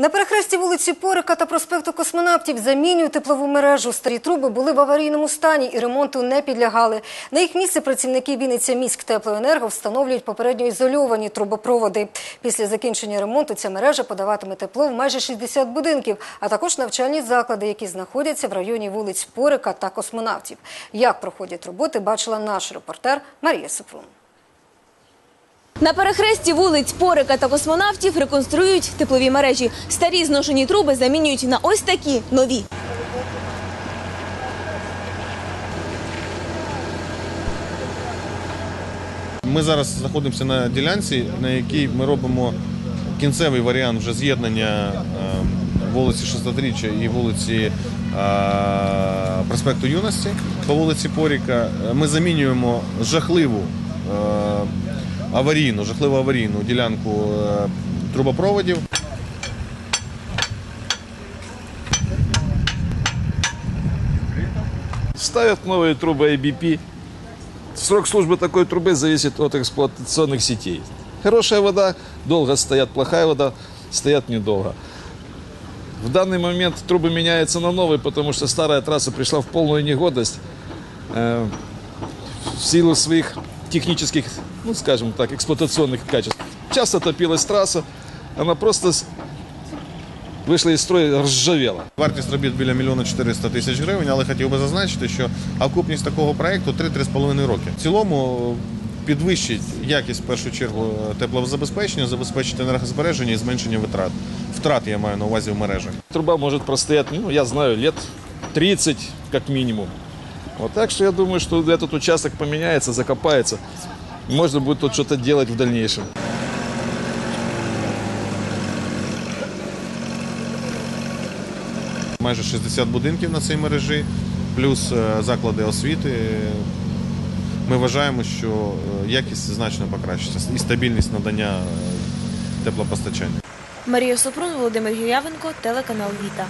На перехресті вулиці Порика та проспекту Космонавтів замінюють теплову мережу. Старі труби були в аварійному стані і ремонту не підлягали. На їх місце працівники Вінниця міськ теплоенерго встановлюють попередньо ізольовані трубопроводи. Після закінчення ремонту ця мережа подаватиме тепло в майже 60 будинків, а також навчальні заклади, які знаходяться в районі вулиць Порика та Космонавтів. Як проходять роботи, бачила наш репортер Марія Супрун. На перехресті вулиць Порика та космонавтів реконструюють теплові мережі. Старі зношені труби замінюють на ось такі нові. Ми зараз знаходимося на ділянці, на якій ми робимо кінцевий варіант вже з'єднання е, вулиці 600-річчя і вулиці е, проспекту Юності по вулиці Поріка. Ми замінюємо жахливу е, аварійну, жахливу аварійну ділянку е, трубопроводів. Ставят новые трубы IBP. Срок службы такой трубы зависит от эксплуатационных сетей. Хорошая вода долго стоят, плохая вода стоят недолго. В данный момент трубы меняются на новые, потому что старая трасса пришла в полную негодность э, в силу своих технических, ну скажем так, эксплуатационных качеств. Часто топилась трасса, она просто с- вышла из строя, ржавела. Вартість робіт біля мільйона 400 тисяч гривень, але хотів би зазначити, що окупність такого проекту 3-3,5 роки. В цілому е, підвищить якість в першу чергу теплозабезпечення, забезпечить енергозбереження і зменшення витрат. Втрат я маю на увазі в мережах. Труба может простоять, ну, я знаю, лет 30 как минимум. Вот так что я думаю, что этот участок поменяется, закопается. Можно будет тут что-то делать в дальнейшем. Майже 60 будинків на цій мережі, плюс е, заклади освіти. Ми вважаємо, що е, якість значно покращиться і стабільність надання е, теплопостачання. Марія Супрун, Володимир Гірявенко, телеканал Віта.